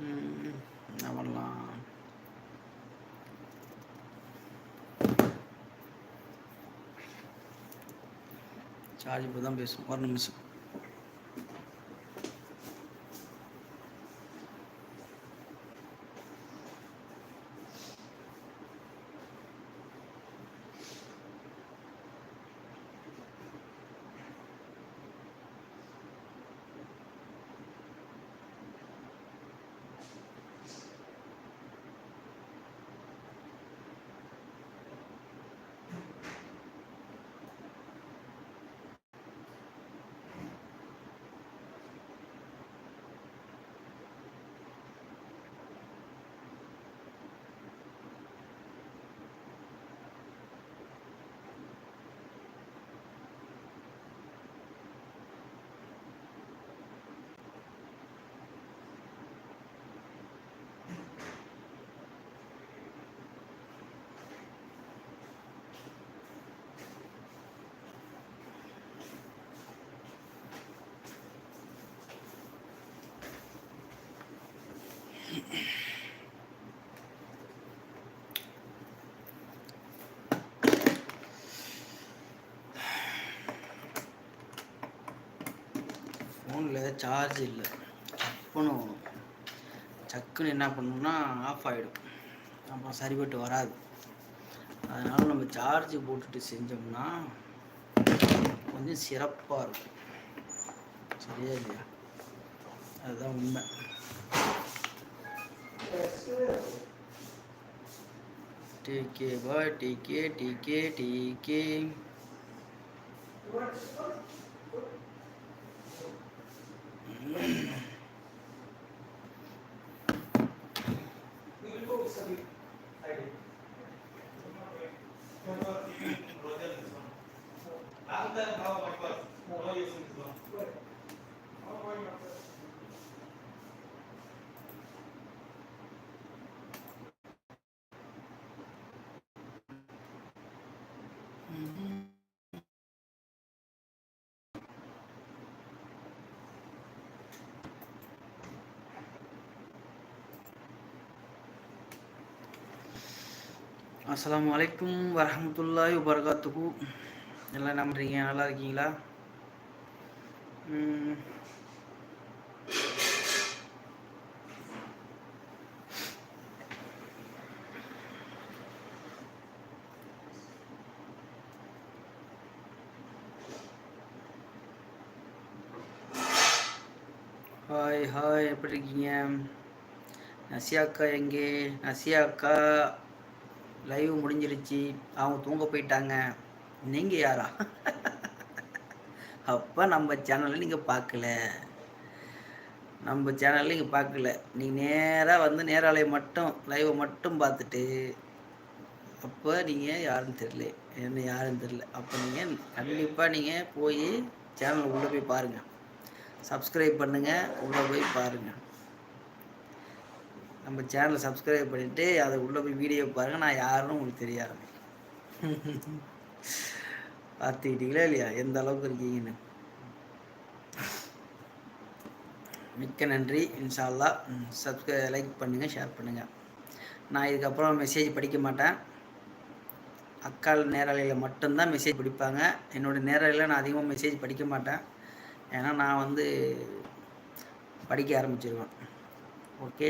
என்ன பண்ணலாம் சார்ஜ் இப்போ தான் பேசும். ஒரு நிமிஷம். ஃபோனில் சார்ஜ் இல்லை. சப்புன்னு சக்குன்னு என்ன பண்ணணும்னா ஆஃப் ஆகிடும் அப்புறம் சரிபட்டு வராது. அதனால் நம்ம சார்ஜ் போட்டுட்டு செஞ்சோம்னா கொஞ்சம் சிறப்பாக இருக்கும். சரியா இல்லையா? அதுதான் உண்மை. टीके है भाई टीके टीके ठीक है ठीक அஸ்லாம் வலைக்கும் வரமத்துல்லாய் வபர்காத்துக்கு எல்லாம் என்ன பண்ணுறீங்க நல்லா இருக்கீங்களா எப்படி இருக்கீங்க? நசியாக்கா எங்கே? நசியாக்கா லைவ் முடிஞ்சிருச்சு. அவங்க தூங்க போயிட்டாங்க. நீங்கள் யாரா? அப்போ நம்ம சேனலில் நீங்கள் பார்க்கல நம்ம சேனலில் நீங்கள் பார்க்கல நீங்கள் நேராக வந்து நேராலை மட்டும் லைவை மட்டும் பார்த்துட்டு அப்போ நீங்கள் யாருன்னு தெரில என்ன யாருன்னு தெரில அப்போ நீங்கள் கண்டிப்பாக நீங்கள் போய் சேனல் உள்ளே போய் பாருங்கள் சப்ஸ்கிரைப் பண்ணுங்கள் உள்ளே போய் பாருங்கள் நம்ம சேனலை சப்ஸ்கிரைப் பண்ணிவிட்டு அதை உள்ளே போய் வீடியோ பாருங்கள் நான் யாருன்னு உங்களுக்கு தெரியாது பார்த்துக்கிட்டீங்களா இல்லையா? எந்த அளவுக்கு இருக்கீங்கன்னு. மிக்க நன்றி. இன்ஷால்லா சப்ஸ்கிரை லைக் பண்ணுங்கள் ஷேர் பண்ணுங்கள் நான் இதுக்கப்புறம் மெசேஜ் படிக்க மாட்டேன். அக்கால் நேரலையில் மட்டும்தான் மெசேஜ் படிப்பாங்க. என்னோடய நேரலையில் நான் அதிகமாக மெசேஜ் படிக்க மாட்டேன். ஏன்னா நான் வந்து படிக்க ஆரம்பிச்சிருவேன் ஓகே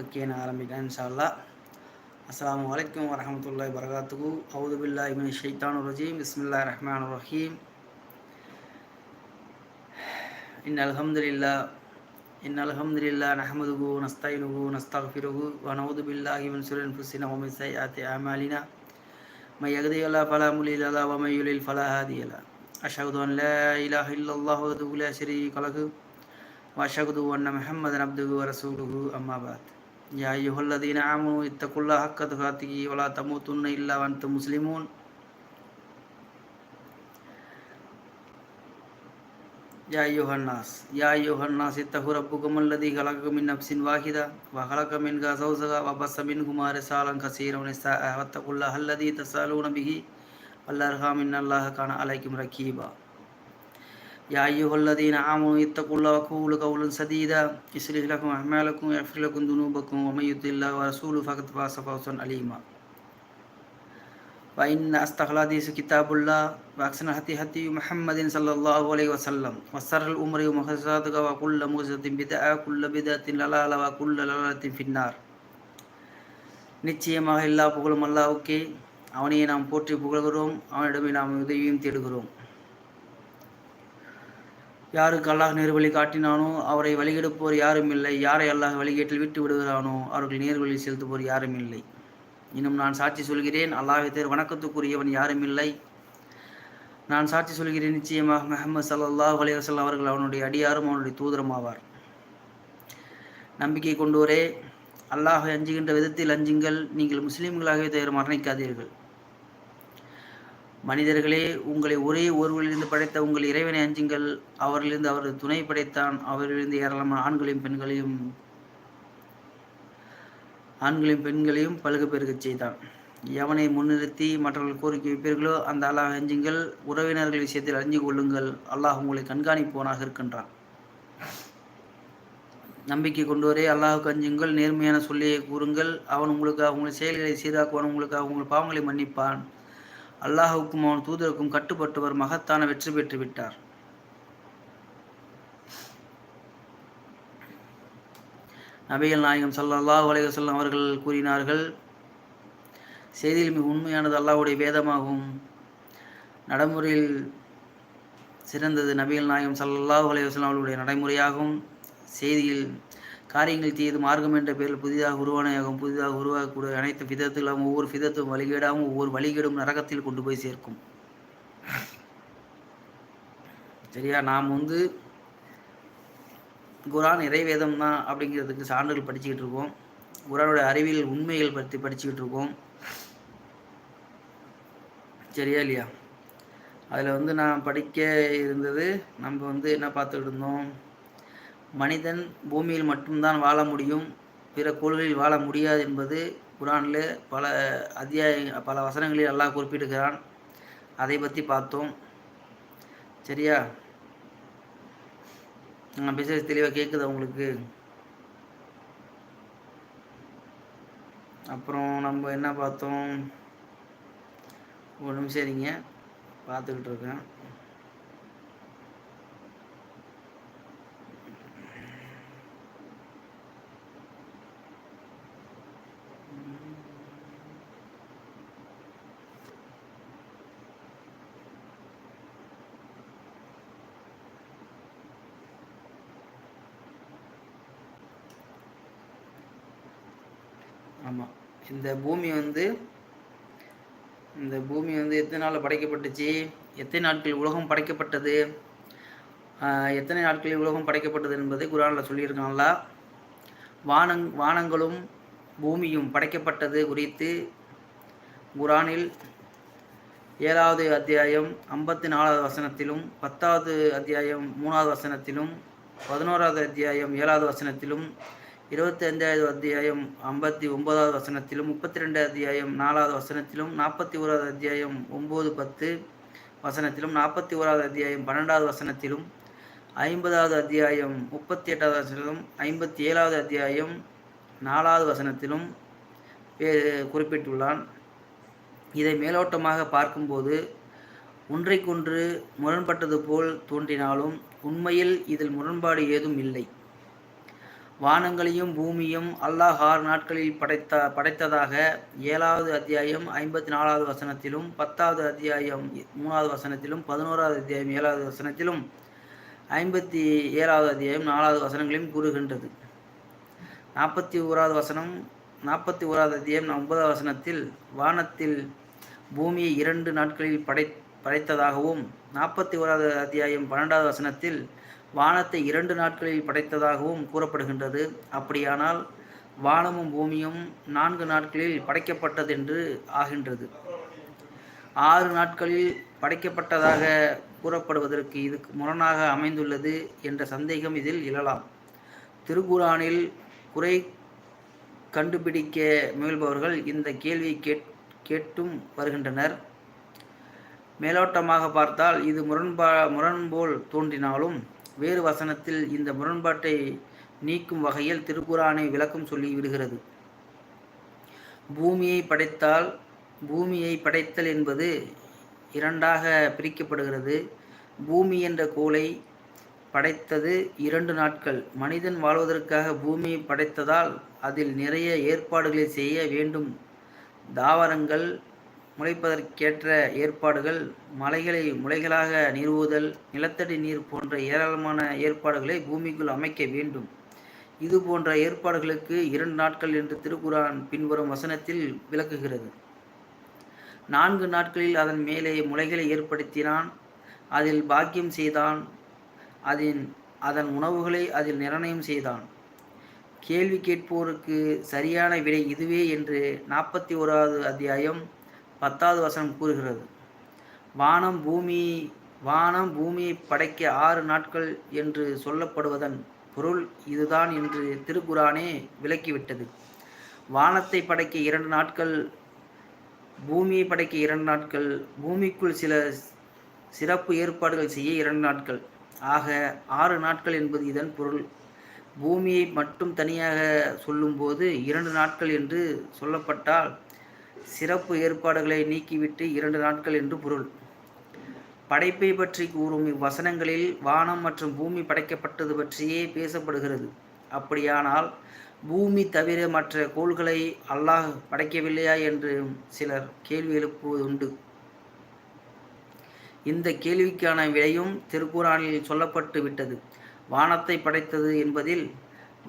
ஓகே நான் ஆரம்பிக்கிறேன் இன்ஷால்லா அஸ்லாம் வலைக்கம் வரமத்துல்லாய் வரகாத்துகு அவுதுபில்லா இமின் ஷைத்தான் ரஜீம் பிஸ்மில்லா ரஹ்மான் ரஹீம் இன் அல்ஹம்துலில்லா இன் அல்ஹம்துலில்லா நஹமதுகு நஸ்தாயினுகு நஸ்தாஃபிருகு வனவுது பில்லாஹி மின் சுரன் ஃபுசின ஒமின் சையாத்தி அமாலினா من يهدي الله فلا مضل له ومن يضلل فلا هادي له أشهد أن لا إله إلا الله وحده لا شريك له وأشهد أن محمدا عبده ورسوله أما بعد يا أيها الذين آمنوا اتقوا الله حق تقاته ولا تموتن إلا وأنتم مسلمون يا أيها الناس يا أيها الناس اتقوا ربكم الذي خلقكم من نفس واحدة وخلق منها زوجها وبث منهما رسالا كثيرا ونساء واتقوا الله الذي تسألون به والأرحام إن الله كان عليكم رقيبا يا أيها الذين آمنوا اتقوا الله وقولوا قولا سديدا يصلح لكم أعمالكم ويغفر لكم ذنوبكم ومن يطع الله ورسوله فقد فاز فوزا عليما وإن أصدق الحديث كتاب الله وأحسن الهدي هدي محمد صلى الله عليه وسلم وشر الأمور محدثاتها وكل محدثة بدعة وكل بدعة ضلالة وكل ضلالة في النار நிச்சயமாக எல்லா புகழும் அல்லாவுக்கே அவனையே நாம் போற்றி புகழ்கிறோம். அவனிடமே நாம் உதவியும் தேடுகிறோம். யாருக்கு அல்லாஹ் நேர்வழி காட்டினானோ அவரை வழிகெடுப்போர் யாரும் இல்லை. யாரை அல்லாஹ் வழிகேட்டில் விட்டு விடுகிறானோ அவர்கள் நேர்வழியில் செலுத்துவோர் யாரும் இல்லை. இன்னும் நான் சாட்சி சொல்கிறேன். அல்லாஹ் தேர் வணக்கத்துக்குரியவன் யாரும் இல்லை. நான் சாட்சி சொல்கிறேன். நிச்சயமாக முகமது சல்லாஹ் அலைவசல் அவர்கள் அவனுடைய அடியாரும் அவனுடைய தூதரும் ஆவார். நம்பிக்கை கொண்டோரே அல்லாஹை அஞ்சுகின்ற விதத்தில் அஞ்சுங்கள். நீங்கள் முஸ்லீம்களாகவே தவிர மரணிக்காதீர்கள். மனிதர்களே உங்களை ஒரே ஒருவரிலிருந்து படைத்த உங்கள் இறைவனை அஞ்சுங்கள். அவரிலிருந்து அவரது துணை படைத்தான். அவரிலிருந்து ஏராளமான ஆண்களையும் பெண்களையும் ஆண்களையும் பெண்களையும் பழுக பெருகச் செய்தான். எவனை முன்னிறுத்தி மற்றவர்கள் கோரிக்கை வைப்பீர்களோ அந்த அல்லாஹ் அஞ்சுங்கள். உறவினர்கள் விஷயத்தில் அறிஞ்சு கொள்ளுங்கள். அல்லாஹ் உங்களை கண்காணிப்பவனாக இருக்கின்றான். நம்பிக்கை கொண்டோரே அல்லாஹுக்கு அஞ்சுங்கள். நேர்மையான சொல்லியை கூறுங்கள். அவன் உங்களுக்கு அவங்களுடைய செயல்களை சீராக்குவான். உங்களுக்கு அவங்க பாவங்களை மன்னிப்பான். அல்லாஹுக்கும் அவன் தூதருக்கும் கட்டுப்பட்டவர் மகத்தான வெற்றி பெற்று விட்டார். நபிகள் நாயகம் சல்லாஹ் அலைவசல்லம் அவர்கள் கூறினார்கள் செய்தியில் மிக உண்மையானது அல்லாஹுடைய வேதமாகும். நடைமுறையில் சிறந்தது நபிகள் நாயகம் சல்லாஹ் அலைவசல்லம் அவர்களுடைய நடைமுறையாகும். செய்தியில் காரியங்கள் தீது மார்க்கம் என்ற பெயரில் புதிதாக உருவானையாகும் புதிதாக உருவாகக்கூடிய அனைத்து விதத்திலும் ஒவ்வொரு விதத்தும் வழிகேடாகவும் ஒவ்வொரு வழிகேடும் நரகத்தில் கொண்டு போய் சேர்க்கும். சரியா? நாம் வந்து குரான் இறைவேதம் தான் அப்படிங்கிறதுக்கு சான்றுகள் படிச்சுக்கிட்டு இருக்கோம். குரானுடைய அறிவியல் உண்மைகள் பற்றி படிச்சுக்கிட்டு இருக்கோம். சரியா இல்லையா? அதில் வந்து நான் படிக்க இருந்தது நம்ம வந்து என்ன பார்த்துக்கிட்டு இருந்தோம்? மனிதன் பூமியில் மட்டும்தான் வாழ முடியும் பிற கோள்களில் வாழ முடியாது என்பது குரானில் பல அத்தியாய பல வசனங்களில் எல்லாம் குறிப்பிடுகிறான். அதை பற்றி பார்த்தோம். சரியா? நான் பேசுகிறது தெளிவாக கேட்குது உங்களுக்கு? அப்புறம் நம்ம என்ன பார்த்தோம்? ஒரு நிமிஷம் சரிங்க பார்த்துக்கிட்டு இருக்கேன். ஆமாம் இந்த பூமி வந்து இந்த பூமி வந்து எத்தனை நாளில் படைக்கப்பட்டுச்சு? எத்தனை நாட்கள் உலகம் படைக்கப்பட்டது? எத்தனை நாட்களில் உலகம் படைக்கப்பட்டது என்பதை குரானில் சொல்லியிருக்காங்களா வானங் வானங்களும் பூமியும் படைக்கப்பட்டது குறித்து குரானில் ஏழாவது அத்தியாயம் ஐம்பத்தி நாலாவது வசனத்திலும் பத்தாவது அத்தியாயம் மூணாவது வசனத்திலும் பதினோராவது அத்தியாயம் ஏழாவது வசனத்திலும் இருபத்தி ஐந்தாவது அத்தியாயம் ஐம்பத்தி ஒன்பதாவது வசனத்திலும் முப்பத்தி ரெண்டு அத்தியாயம் நாலாவது வசனத்திலும் நாற்பத்தி ஓராவது அத்தியாயம் ஒம்பது பத்து வசனத்திலும் நாற்பத்தி ஓராவது அத்தியாயம் பன்னெண்டாவது வசனத்திலும் ஐம்பதாவது அத்தியாயம் முப்பத்தி எட்டாவது வசனத்திலும் ஐம்பத்தி ஏழாவது அத்தியாயம் நாலாவது வசனத்திலும் குறிப்பிட்டுள்ளான். இதை மேலோட்டமாக பார்க்கும்போது ஒன்றைக்கொன்று முரண்பட்டது போல் தோன்றினாலும் உண்மையில் இதில் முரண்பாடு ஏதும் இல்லை. வானங்களையும் பூமியும் அல்லாஹ் ஆறு நாட்களில் படைத்த படைத்ததாக ஏழாவது அத்தியாயம் ஐம்பத்தி நாலாவது வசனத்திலும் பத்தாவது அத்தியாயம் மூணாவது வசனத்திலும் பதினோராவது அத்தியாயம் ஏழாவது வசனத்திலும் ஐம்பத்தி ஏழாவது அத்தியாயம் நாலாவது வசனங்களையும் கூறுகின்றது. நாற்பத்தி ஓராவது வசனம் நாற்பத்தி ஓராவது அத்தியாயம் ஒன்பதாவது வசனத்தில் வானத்தில் பூமியை இரண்டு நாட்களில் படை படைத்ததாகவும் நாற்பத்தி ஓராவது அத்தியாயம் பன்னெண்டாவது வசனத்தில் வானத்தை இரண்டு நாட்களில் படைத்ததாகவும் கூறப்படுகின்றது. அப்படியானால் வானமும் பூமியும் நான்கு நாட்களில் படைக்கப்பட்டதென்று ஆகின்றது. ஆறு நாட்களில் படைக்கப்பட்டதாக கூறப்படுவதற்கு இதுக்கு முரணாக அமைந்துள்ளது என்ற சந்தேகம் இதில் இழலாம். திருக்குறானில் குறை கண்டுபிடிக்க முயல்பவர்கள் இந்த கேள்வியை கேட் கேட்டும் வருகின்றனர். மேலோட்டமாக பார்த்தால் இது முரண்பா முரண்போல் தோன்றினாலும் வேறு வசனத்தில் இந்த முரண்பாட்டை நீக்கும் வகையில் திருக்குறானை விளக்கம் சொல்லி விடுகிறது. பூமியை படைத்தால் பூமியை படைத்தல் என்பது இரண்டாக பிரிக்கப்படுகிறது. பூமி என்ற கோளை படைத்தது இரண்டு நாட்கள். மனிதன் வாழ்வதற்காக பூமியை படைத்ததால் அதில் நிறைய ஏற்பாடுகளை செய்ய வேண்டும். தாவரங்கள் முளைப்பதற்கேற்ற ஏற்பாடுகள் மலைகளை முளைகளாக நிறுவுதல் நிலத்தடி நீர் போன்ற ஏராளமான ஏற்பாடுகளை பூமிக்குள் அமைக்க வேண்டும். இது போன்ற ஏற்பாடுகளுக்கு இரண்டு நாட்கள் என்று திருக்குரான் பின்வரும் வசனத்தில் விளக்குகிறது. நான்கு நாட்களில் அதன் மேலே முளைகளை ஏற்படுத்தினான் அதில் பாக்கியம் செய்தான் அதன் அதன் உணவுகளை அதில் நிர்ணயம் செய்தான். கேள்வி கேட்போருக்கு சரியான விடை இதுவே என்று நாற்பத்தி ஓராவது அத்தியாயம் பத்தாவது வசனம் கூறுகிறது. வானம் பூமி வானம் பூமியை படைக்க ஆறு நாட்கள் என்று சொல்லப்படுவதன் பொருள் இதுதான் என்று திருக்குறானே விளக்கிவிட்டது. வானத்தை படைக்க இரண்டு நாட்கள் பூமியை படைக்க இரண்டு நாட்கள் பூமிக்குள் சில சிறப்பு ஏற்பாடுகள் செய்ய இரண்டு நாட்கள். ஆக ஆறு நாட்கள் என்பது இதன் பொருள். பூமியை மட்டும் தனியாக சொல்லும்போது இரண்டு நாட்கள் என்று சொல்லப்பட்டால் சிறப்பு ஏற்பாடுகளை நீக்கிவிட்டு இரண்டு நாட்கள் என்று பொருள். படைப்பை பற்றி கூறும் இவ்வசனங்களில் வானம் மற்றும் பூமி படைக்கப்பட்டது பற்றியே பேசப்படுகிறது. அப்படியானால் பூமி தவிர மற்ற கோள்களை அல்லாஹ் படைக்கவில்லையா என்று சிலர் கேள்வி எழுப்புவது உண்டு இந்த கேள்விக்கான விடையும் திருக்குறானில் சொல்லப்பட்டு விட்டது. வானத்தை படைத்தது என்பதில்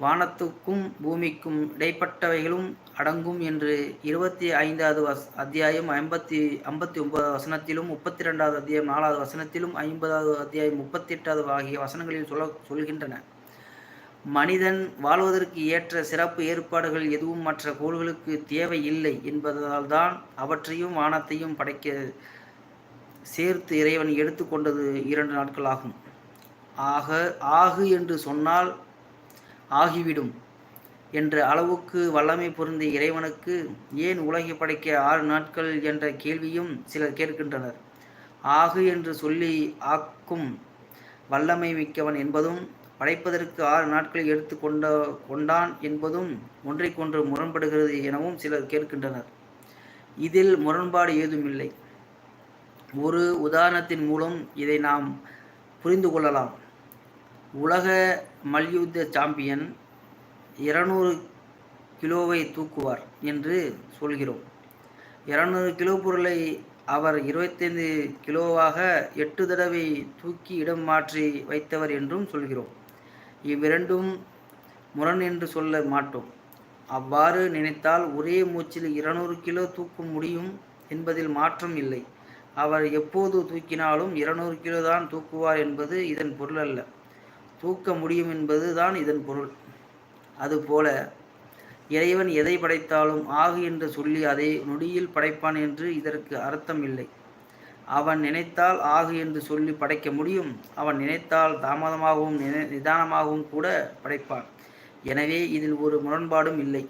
வானத்துக்கும் பூமிக்கும் இடைப்பட்டவைகளும் அடங்கும் என்று இருபத்தி ஐந்தாவது வஸ் அத்தியாயம் ஐம்பத்தி ஐம்பத்தி ஒன்பதாவது வசனத்திலும் முப்பத்தி ரெண்டாவது அத்தியாயம் நாலாவது வசனத்திலும் ஐம்பதாவது அத்தியாயம் முப்பத்தி எட்டாவது ஆகிய வசனங்களில் சொல்ல சொல்கின்றன. மனிதன் வாழ்வதற்கு ஏற்ற சிறப்பு ஏற்பாடுகள் எதுவும் மற்ற கோள்களுக்கு தேவை இல்லை என்பதால் தான் அவற்றையும் வானத்தையும் படைக்க சேர்த்து இறைவன் எடுத்துக்கொண்டது இரண்டு நாட்கள் ஆகும். ஆக ஆகு என்று சொன்னால் ஆகிவிடும். என்ற அளவுக்கு வல்லமை பொருந்திய இறைவனுக்கு ஏன் உலகை படைக்க ஆறு நாட்கள் என்ற கேள்வியும் சிலர் கேட்கின்றனர். ஆகு என்று சொல்லி ஆக்கும் வல்லமை மிக்கவன் என்பதும் படைப்பதற்கு ஆறு நாட்கள் எடுத்து கொண்ட கொண்டான் என்பதும் ஒன்றைக்கொன்று முரண்படுகிறது எனவும் சிலர் கேட்கின்றனர். இதில் முரண்பாடு ஏதுமில்லை. ஒரு உதாரணத்தின் மூலம் இதை நாம் புரிந்து கொள்ளலாம். உலக மல்யுத்த சாம்பியன் இருநூறு கிலோவை தூக்குவார் என்று சொல்கிறோம். இருநூறு கிலோ பொருளை அவர் இருபத்தைந்து கிலோவாக எட்டு தடவை தூக்கி இடம் மாற்றி வைத்தவர் என்றும் சொல்கிறோம். இவ்விரண்டும் முரண் என்று சொல்ல மாட்டோம். அவ்வாறு நினைத்தால் ஒரே மூச்சில் இருநூறு கிலோ தூக்க முடியும் என்பதில் மாற்றம் இல்லை. அவர் எப்போது தூக்கினாலும் இருநூறு கிலோ தான் தூக்குவார் என்பது இதன் பொருள் அல்ல. தூக்க முடியும் என்பது தான் இதன் பொருள். அதுபோல இறைவன் எதை படைத்தாலும் ஆகு என்று சொல்லி அதை நொடியில் படைப்பான் என்று இதற்கு அர்த்தம் இல்லை. அவன் நினைத்தால் ஆகு என்று சொல்லி படைக்க முடியும். அவன் நினைத்தால் தாமதமாகவும் நிதானமாகவும் கூட படைப்பான். எனவே இதில் ஒரு முரண்பாடும் இல்லை.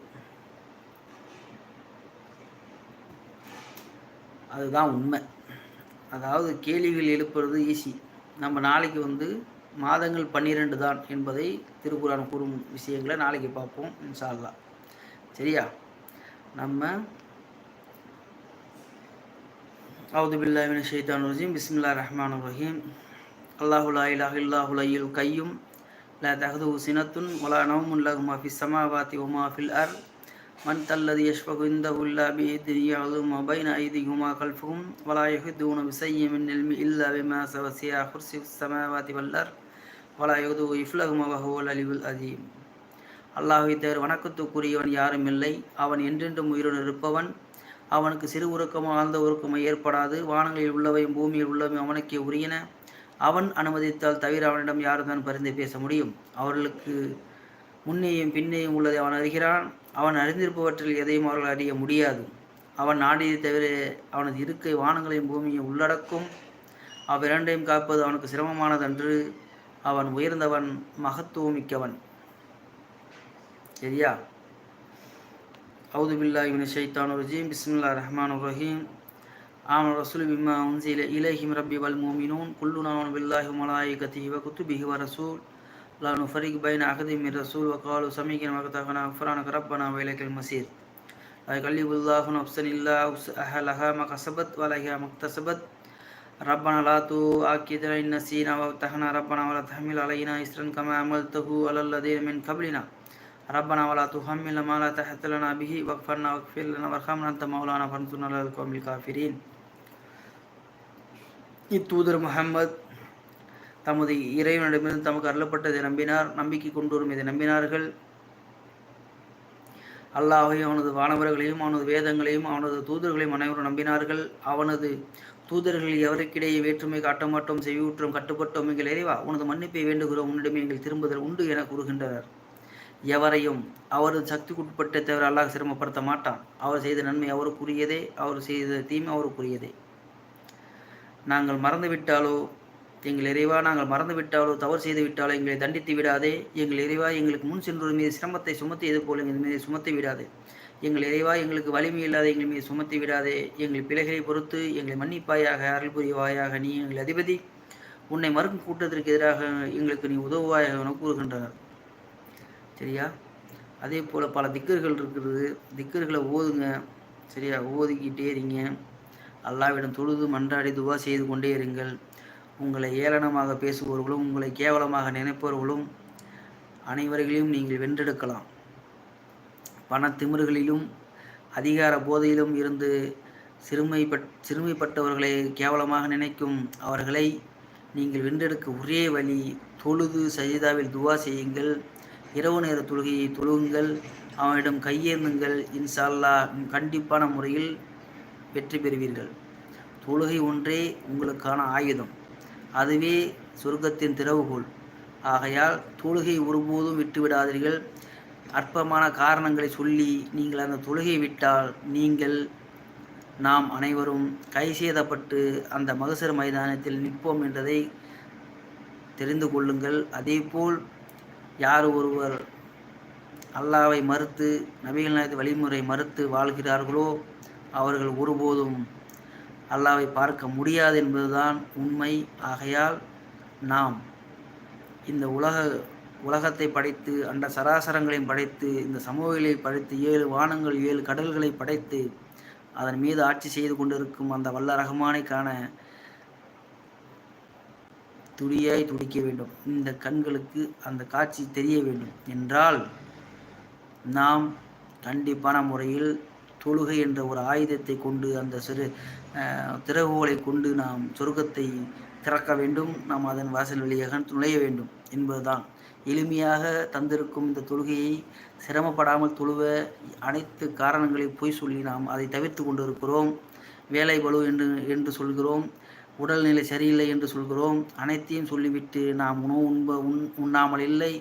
அதுதான் உண்மை. அதாவது கேள்விகள் எழுப்புறது ஈஸி நம்ம நாளைக்கு வந்து மாதங்கள் பன்னிரெண்டு தான் என்பதை திருக்குறான் கூறும் விஷயங்களை நாளைக்கு பார்ப்போம் இன்ஷால்லா சரியா? நம்ம அவுதுபில்லாமின் ஷெய்தான் ரஜீம். பிஸ்மில்லா ரஹ்மான் ரஹீம். அல்லாஹுலா இலாஹ் இல்லாஹுலையில் கையும். லா தஹது சினத்துன் ஒலா நவமுன் லகுமா ஃபி சமாவாத்தி உமா ஃபில் அர் மன் தல்லது யஷ்பகு இந்த உல்லா பி திரியாது மொபைன் ஐதி ஹுமா கல்ஃபும் வலாயகு யஹுதூன விசையமின் நெல்மி இல்லா விமா சவசியா ஹுர்சி சமாவாத்தி வல்லர் வலா யுது இஃப்லகுமவஹுல் அலிவுல் அதீம் அல்லாஹை தவிர வணக்கத்துக்குரியவன் யாரும் இல்லை. அவன் என்றென்றும் உயிருடன் இருப்பவன். அவனுக்கு சிறு உருக்கமோ ஆழ்ந்த உருக்கமோ ஏற்படாது. வானங்களில் உள்ளவையும் பூமியில் உள்ளவையும் அவனுக்கே உரியன. அவன் அனுமதித்தால் தவிர அவனிடம் யாரும் தான் பரிந்து பேச முடியும். அவர்களுக்கு முன்னேயும் பின்னேயும் உள்ளதை அவன் அறிகிறான். அவன் அறிந்திருப்பவற்றில் எதையும் அவர்கள் அறிய முடியாது. அவன் நாடியதை தவிர அவனது இருக்கை வானங்களையும் பூமியையும் உள்ளடக்கும். அவ்விரண்டையும் காப்பது அவனுக்கு சிரமமானதன்று. அவன் உயர்ந்தவன் மகத்துவமிக்கவன். சரியா? அவுது பில்லாஹி மின ஷைத்தானு ரஜீம். பிஸ்மில்லா ரஹ்மான் ரஹீம். ஆம ரசூல் பிம்மா உன்சில இலஹிம் ரப்பி வல் மூமினூன். குல்லு நான் பில்லாஹி மலாயிகத்திஹி வ குத்துபிஹி வ ரசூல். லா நுஃபரிக் பைன அகதி மின் ரசூல் வ சமீகின் வகதாகனா அஃபரான கரப்பனா வைலக்கல் மசீர் கல்லிபுல்லாஹு நப்சன் இல்லா அஹலஹா மகசபத் வலஹா மக்தசபத். ربنا لا تؤاخذنا إن نسينا وأخطأنا ربنا ولا تحمل علينا إسرا كما عملته على الذين من قبلنا ربنا ولا تحملنا ما لا تحت لنا به واغفرنا واغفر لنا وارحمنا أنت مولانا فانصرنا على القوم الكافرين இத்தூதர் முகம்மது தமது இறைவனிடமிருந்து தமக்கு அருளப்பட்டதை நம்பினார் நம்பிக்கை கொண்டோரும் இதை நம்பினார்கள் அல்லாஹையும் அவனது வானவர்களையும் அவனது வேதங்களையும் அவனது தூதர்களையும் அனைவரும் நம்பினார்கள் அவனது தூதர்களில் எவருக்கிடையே வேற்றுமை காட்ட மாட்டோம் செவியூற்றம் கட்டுப்பட்டோம் எங்கள் இறைவா உனது மன்னிப்பை வேண்டுகிறோம் உன்னிடமே எங்கள் திரும்புதல் உண்டு என கூறுகின்றனர். எவரையும் அவரது சக்திக்குட்பட்ட தவிர அல்லாஹ் சிரமப்படுத்த மாட்டான். அவர் செய்த நன்மை அவருக்குரியதே அவர் செய்த தீமை அவருக்குரியதே. நாங்கள் மறந்துவிட்டாலோ எங்கள் இறைவா நாங்கள் மறந்துவிட்டாலோ தவறு செய்து விட்டாலோ எங்களை தண்டித்து விடாதே. எங்கள் இறைவா எங்களுக்கு முன் சென்றோர் மீது சிரமத்தை சுமத்தியது போல எங்கள் மீது சுமத்தி விடாதே. எங்கள் இறைவா எங்களுக்கு வலிமை இல்லாத எங்கள் மீது சுமத்தி விடாதே. எங்கள் பிழைகளை பொறுத்து எங்களை மன்னிப்பாயாக அருள் புரிவாயாக நீ எங்கள் அதிபதி. உன்னை மறுக்கும் கூட்டத்திற்கு எதிராக எங்களுக்கு நீ உதவுவாயாக என கூறுகின்றனர். சரியா? அதே போல் பல திக்கர்கள் இருக்கிறது. திக்கர்களை ஓதுங்க. சரியா? ஓதிக்கிட்டே இருங்க. அல்லாவிடம் தொழுது மன்றாடி துவா செய்து கொண்டே இருங்கள். உங்களை ஏளனமாக பேசுபவர்களும் உங்களை கேவலமாக நினைப்பவர்களும் அனைவர்களையும் நீங்கள் வென்றெடுக்கலாம். பணத்திமிர்களிலும் அதிகார போதையிலும் இருந்து சிறுமைப்பட் சிறுமைப்பட்டவர்களை கேவலமாக நினைக்கும் அவர்களை நீங்கள் வென்றெடுக்க ஒரே வழி தொழுது சஜிதாவில் துவா செய்யுங்கள். இரவு நேர தொழுகையை தொழுகுங்கள் அவனிடம் கையேந்துங்கள். இன்சால்லா கண்டிப்பான முறையில் வெற்றி பெறுவீர்கள். தொழுகை ஒன்றே உங்களுக்கான ஆயுதம். அதுவே சொர்க்கத்தின் திறவுகோல். ஆகையால் தொழுகை ஒருபோதும் விட்டுவிடாதீர்கள். அற்பமான காரணங்களை சொல்லி நீங்கள் அந்த தொழுகை விட்டால் நீங்கள் நாம் அனைவரும் கை சேதப்பட்டு அந்த மகசர் மைதானத்தில் நிற்போம் என்றதை தெரிந்து கொள்ளுங்கள். அதேபோல் யார் ஒருவர் அல்லாவை மறுத்து நபிகள் நாயத்து வழிமுறை மறுத்து வாழ்கிறார்களோ அவர்கள் ஒருபோதும் அல்லாவை பார்க்க முடியாது என்பதுதான் உண்மை. ஆகையால் நாம் இந்த உலக உலகத்தை படைத்து அண்ட சராசரங்களையும் படைத்து இந்த சமூகங்களை படைத்து ஏழு வானங்கள் ஏழு கடல்களை படைத்து அதன் மீது ஆட்சி செய்து கொண்டிருக்கும் அந்த வல்ல ரகமானை காண துடியாய் துடிக்க வேண்டும். இந்த கண்களுக்கு அந்த காட்சி தெரிய வேண்டும். என்றால் நாம் கண்டிப்பான முறையில் தொழுகை என்ற ஒரு ஆயுதத்தை கொண்டு அந்த சிறு திறவுகளை கொண்டு நாம் சொர்க்கத்தை திறக்க வேண்டும். நாம் அதன் வாசல் வழியாக நுழைய வேண்டும் என்பதுதான். எளிமையாக தந்திருக்கும் இந்த தொழுகையை சிரமப்படாமல் தொழுவ அனைத்து காரணங்களையும் பொய் சொல்லி நாம் அதை தவிர்த்து கொண்டிருக்கிறோம். வேலை பலு என்று என்று சொல்கிறோம். உடல்நிலை சரியில்லை என்று சொல்கிறோம். அனைத்தையும் சொல்லிவிட்டு நாம் உணவு உண்ப உண் உண்ணாமல் இல்லை.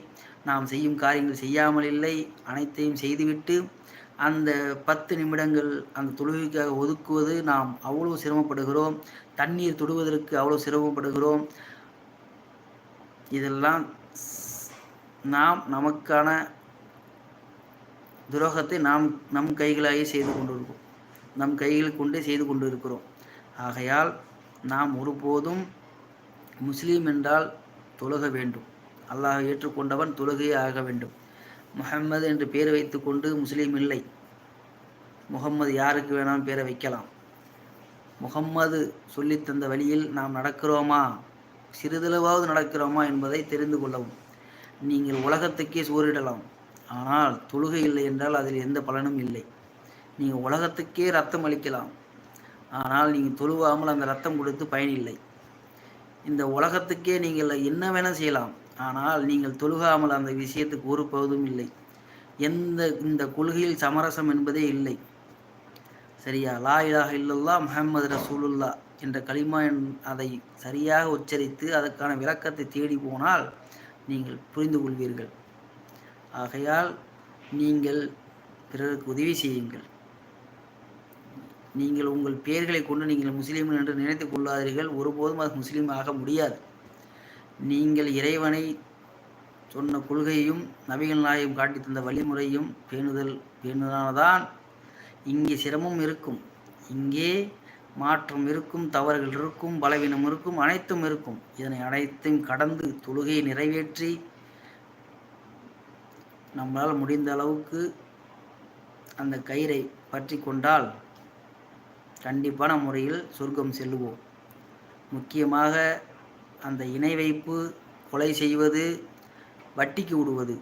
நாம் செய்யும் காரியங்கள் செய்யாமல் இல்லை. அனைத்தையும் செய்துவிட்டு அந்த பத்து நிமிடங்கள் அந்த தொழுகைக்காக ஒதுக்குவது நாம் அவ்வளோ சிரமப்படுகிறோம். தண்ணீர் தொடுவதற்கு அவ்வளோ சிரமப்படுகிறோம். இதெல்லாம் நாம் நமக்கான துரோகத்தை நாம் நம் கைகளாகவே செய்து கொண்டிருக்கோம் நம் கைகள் கொண்டே செய்து கொண்டு இருக்கிறோம் ஆகையால் நாம் ஒருபோதும் முஸ்லீம் என்றால் தொழுக வேண்டும். அல்லாஹ் ஏற்றுக்கொண்டவன் தொழுகையே ஆக வேண்டும். முகம்மது என்று பேர் வைத்துக்கொண்டு முஸ்லீம் இல்லை. முகம்மது யாருக்கு வேணாலும் பேரை வைக்கலாம். முகம்மது சொல்லித்தந்த வழியில் நாம் நடக்கிறோமா? சிறிதளவாவது நடக்கிறோமா என்பதை தெரிந்து கொள்ளவும். நீங்கள் உலகத்துக்கே சோறிடலாம். ஆனால் தொழுகை இல்லை என்றால் அதில் எந்த பலனும் இல்லை. நீங்கள் உலகத்துக்கே ரத்தம் அளிக்கலாம். ஆனால் நீங்கள் தொழுவாமல் அந்த ரத்தம் கொடுத்து பயனில்லை இந்த உலகத்துக்கே நீங்கள் என்ன வேணால் செய்யலாம். ஆனால் நீங்கள் தொழுகாமல் அந்த விஷயத்துக்கு ஒரு பகுதும் இல்லை. எந்த இந்த கொள்கையில் சமரசம் என்பதே இல்லை. சரியா? லா இலாக இல்லல்லா முஹம்மது ரசூலுல்லா என்ற களிமா அதை சரியாக உச்சரித்து அதற்கான விளக்கத்தை தேடி போனால் நீங்கள் புரிந்து கொள்வீர்கள் ஆகையால் நீங்கள் பிறருக்கு உதவி செய்யுங்கள். நீங்கள் உங்கள் பெயர்களை கொண்டு நீங்கள் முஸ்லீம்கள் என்று நினைத்துக் கொள்ளாதீர்கள். ஒருபோதும் அது முஸ்லீம் ஆக முடியாது. நீங்கள் இறைவனை சொன்ன கொள்கையும் நபிகள் நாயும் காட்டி தந்த வழிமுறையும் பேணுதல் பேணுதானதான் இங்கே சிரமம் இருக்கும். இங்கே மாற்றம் இருக்கும் தவறுகள் இருக்கும் பலவீனம் இருக்கும் அனைத்தும் இருக்கும். இதனை அனைத்தையும் கடந்து தொழுகையை நிறைவேற்றி நம்மளால் முடிந்த அளவுக்கு அந்த கயிறை பற்றி கொண்டால் கண்டிப்பான முறையில் சொர்க்கம் செல்லுவோம். முக்கியமாக அந்த இணை வைப்பு கொலை செய்வது வட்டிக்கு விடுவது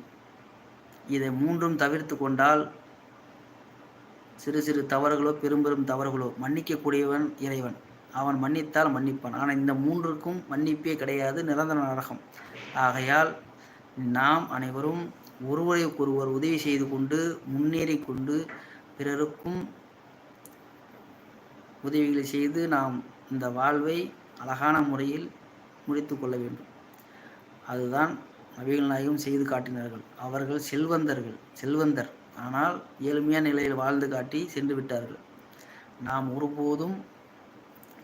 இதை மூன்றும் தவிர்த்து கொண்டால் சிறு சிறு தவறுகளோ பெரும் பெரும் தவறுகளோ மன்னிக்கக்கூடியவன் இறைவன். அவன் மன்னித்தால் மன்னிப்பான். ஆனால் இந்த மூன்றுக்கும் மன்னிப்பே கிடையாது நிரந்தர நரகம். ஆகையால் நாம் அனைவரும் ஒருவருக்கொருவர் உதவி செய்து கொண்டு முன்னேறி கொண்டு பிறருக்கும் உதவிகளை செய்து நாம் இந்த வாழ்வை அழகான முறையில் முடித்து கொள்ள வேண்டும். அதுதான் நபிகள் நாயகம் செய்து காட்டினார்கள். அவர்கள் செல்வந்தர்கள் செல்வந்தர். ஆனால் ஏழ்மையான நிலையில் வாழ்ந்து காட்டி சென்று விட்டார்கள். நாம் ஒருபோதும்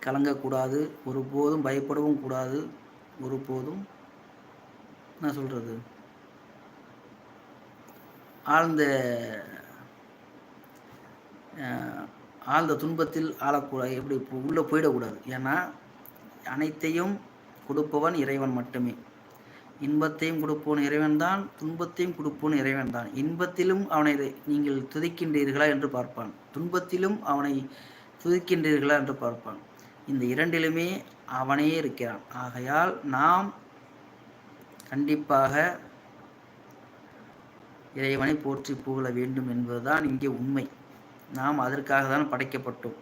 கலங்கக்கூடாது ஒருபோதும் பயப்படவும் கூடாது ஒருபோதும் என்ன சொல்கிறது ஆழ்ந்த ஆழ்ந்த துன்பத்தில் ஆளக்கூடாது எப்படி உள்ளே போயிடக்கூடாது. ஏன்னா அனைத்தையும் கொடுப்பவன் இறைவன் மட்டுமே. இன்பத்தையும் கொடுப்போன் இறைவன் தான் துன்பத்தையும் கொடுப்போன் இறைவன் தான் இன்பத்திலும் அவனை நீங்கள் துதிக்கின்றீர்களா என்று பார்ப்பான். துன்பத்திலும் அவனை துதிக்கின்றீர்களா என்று பார்ப்பான். இந்த இரண்டிலுமே அவனே இருக்கிறான். ஆகையால் நாம் கண்டிப்பாக இறைவனை போற்றி புகழ வேண்டும் என்பதுதான் இங்கே உண்மை. நாம் அதற்காக தான் படைக்கப்பட்டோம்.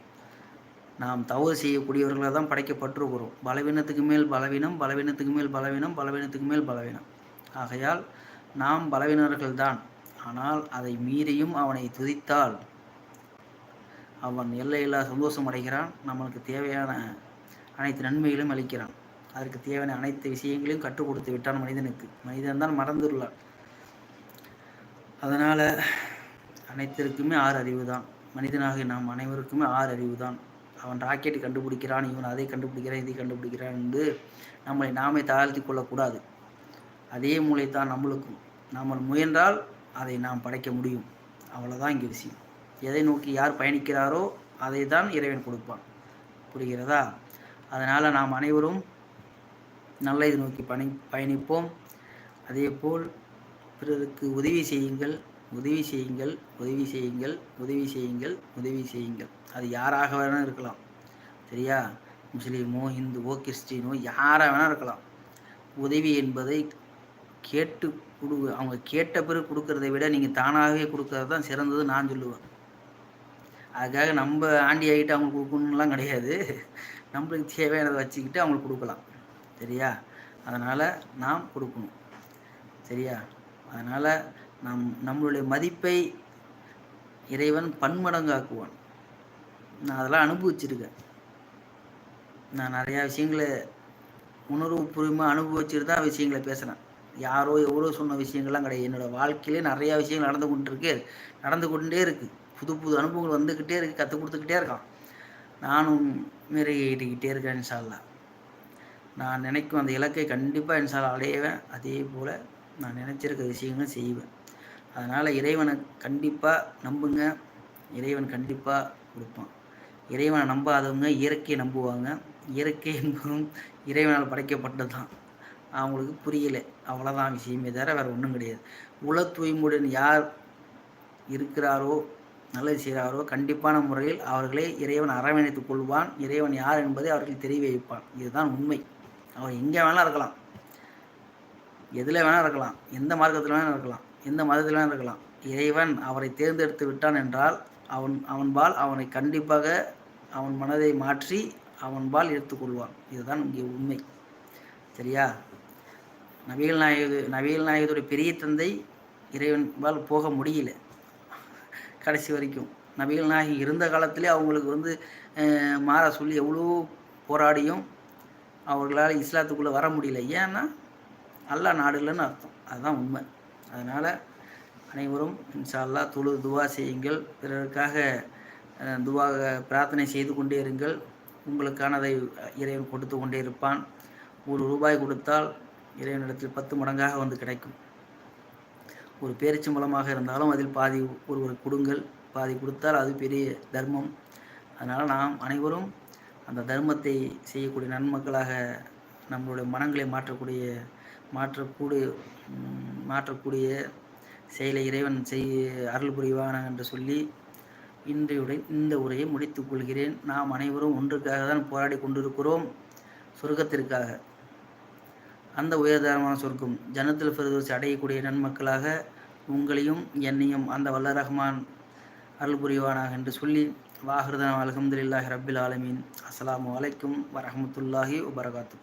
நாம் தவறு செய்யக்கூடியவர்களாக தான் படைக்கப்பட்டிருக்கிறோம். பலவீனத்துக்கு மேல் பலவீனம் பலவீனத்துக்கு மேல் பலவீனம் பலவீனத்துக்கு மேல் பலவீனம். ஆகையால் நாம் பலவீனர்கள் தான் ஆனால் அதை மீறியும் அவனை துதித்தால் அவன் எல்லையில்லா சந்தோஷம் அடைகிறான் நம்மளுக்கு தேவையான அனைத்து நன்மைகளும் அளிக்கிறான். அதற்கு தேவையான அனைத்து விஷயங்களையும் கற்றுக் கொடுத்து விட்டான் மனிதனுக்கு. மனிதன் தான் மறந்துள்ளான். அதனால் அனைத்திற்குமே ஆறு அறிவு தான் மனிதனாக நாம் அனைவருக்குமே ஆறு அறிவு தான் அவன் ராக்கெட் கண்டுபிடிக்கிறான் இவன் அதை கண்டுபிடிக்கிறான் இதை கண்டுபிடிக்கிறான் என்று நம்மளை நாமே தாழ்த்தி கொள்ளக்கூடாது. அதே மூளை தான் நம்மளுக்கும். நாம் முயன்றால் அதை நாம் படைக்க முடியும். அவ்வளோதான் இங்கே விஷயம். எதை நோக்கி யார் பயணிக்கிறாரோ அதை தான் இறைவன் கொடுப்பான். புரிகிறதா? அதனால் நாம் அனைவரும் நல்ல இது நோக்கி பணி பயணிப்போம். அதே போல் பிறருக்கு உதவி செய்யுங்கள். உதவி செய்யுங்கள் உதவி செய்யுங்கள் உதவி செய்யுங்கள் உதவி செய்யுங்கள். அது யாராக வேணால் இருக்கலாம். சரியா? முஸ்லீமோ இந்துவோ கிறிஸ்டினோ யாராக வேணால் இருக்கலாம். உதவி என்பதை கேட்டு கொடு அவங்க கேட்ட பிறகு கொடுக்கறதை விட நீங்கள் தானாகவே கொடுக்கறது தான் சிறந்தது நான் சொல்லுவேன். அதுக்காக நம்ம ஆண்டி ஆகிட்டு அவங்களுக்கு கொடுக்கணும்லாம் கிடையாது. நம்மளுக்கு தேவையானதை வச்சுக்கிட்டு அவங்களுக்கு கொடுக்கலாம். சரியா? அதனால் நாம் கொடுக்கணும். சரியா? அதனால் நம் நம்மளுடைய மதிப்பை இறைவன் பன்மடங்காக்குவான். நான் அதெல்லாம் அனுபவிச்சிருக்கேன். நான் நிறையா விஷயங்களை உணர்வு பூர்வமாக அனுபவிச்சுட்டு தான் விஷயங்களை பேசுகிறேன் யாரோ எவ்வளோ சொன்ன விஷயங்கள்லாம் கிடையாது. என்னோடய வாழ்க்கையிலே நிறையா விஷயங்கள் நடந்து கொண்டிருக்கு நடந்து கொண்டே இருக்குது புது புது அனுபவங்கள் வந்துக்கிட்டே இருக்குது கற்றுக் கொடுத்துக்கிட்டே இருக்கான். நானும் மெருகிட்டுக்கிட்டே இருக்கேன் இன்ஷால்லா நான் நினைக்கும் அந்த இலக்கை கண்டிப்பாக இன்ஷால்லா அடையவேன் அதே போல் நான் நினச்சிருக்க விஷயங்களும் செய்வேன். அதனால் இறைவனை கண்டிப்பாக நம்புங்க. இறைவன் கண்டிப்பாக கொடுப்பான். இறைவனை நம்பாதவங்க இயற்கையை நம்புவாங்க. இயற்கை என்பதும் இறைவனால் படைக்கப்பட்டது தான் அவங்களுக்கு புரியலை. அவ்வளோதான் விஷயமே தவிர வேறு ஒன்றும் கிடையாது. உல தூய்மையுடன் யார் இருக்கிறாரோ நல்லது செய்கிறாரோ கண்டிப்பான முறையில் அவர்களை இறைவன் அரவணைத்துக் கொள்வான். இறைவன் யார் என்பதை அவர்கள் தெரிய வைப்பான். இதுதான் உண்மை. அவர் எங்கே வேணாலும் இருக்கலாம். எதில் வேணால் இருக்கலாம். எந்த மார்க்கத்தில் வேணால் இருக்கலாம். எந்த மதத்திலும் இருக்கலாம். இறைவன் அவரை தேர்ந்தெடுத்து விட்டான் என்றால் அவன் அவன்பால் அவனை கண்டிப்பாக அவன் மனதை மாற்றி அவன்பால் எடுத்துக்கொள்வான் இதுதான் இங்கே உண்மை. சரியா? நவீல் நாயக நவீல் நாயகத்துடைய பெரிய தந்தை இறைவன்பால் போக முடியல. கடைசி வரைக்கும். நபிகள் நாயகி இருந்த காலத்திலே அவங்களுக்கு வந்து மாற சொல்லி எவ்வளோ போராடியும் அவர்களால் இஸ்லாத்துக்குள்ளே வர முடியல. ஏன்னா அல்லா நாடு அர்த்தம். அதுதான் உண்மை. அதனால் அனைவரும் இன்ஷா அல்லா தொழு துவா செய்யுங்கள். பிறருக்காக துவாக பிரார்த்தனை செய்து கொண்டே இருங்கள். உங்களுக்கானதை இறைவன் கொடுத்து கொண்டே இருப்பான். ஒரு ரூபாய் கொடுத்தால் இறைவனிடத்தில் பத்து மடங்காக வந்து கிடைக்கும். ஒரு பேரிச்சம்பளமாக இருந்தாலும் அதில் பாதி ஒருவர் கொடுங்கள். பாதி கொடுத்தால் அது பெரிய தர்மம். அதனால் நாம் அனைவரும் அந்த தர்மத்தை செய்யக்கூடிய நன்மக்களாக நம்மளுடைய மனங்களை மாற்றக்கூடிய மாற்றக்கூடிய மாற்றக்கூடிய செயலை இறைவன் செய் அருள் புரிவான என்று சொல்லி இன்றையுடன் இந்த உரையை முடித்துக் கொள்கிறேன். நாம் அனைவரும் ஒன்றுக்காக தான் போராடி கொண்டிருக்கிறோம் சொர்க்கத்திற்காக. அந்த உயர்தரமான சொர்க்கம் ஜனத்தில் பெருதோசி அடையக்கூடிய நன்மக்களாக உங்களையும் என்னையும் அந்த வல்ல ரஹ்மான் அருள் புரிவானாக என்று சொல்லி வாகிருதன் அலகம்துல்லாஹி ரபில் ஆலமீன். அஸ்லாம் வலைக்கும் வரமத்துல்லாஹி வபரகாத்து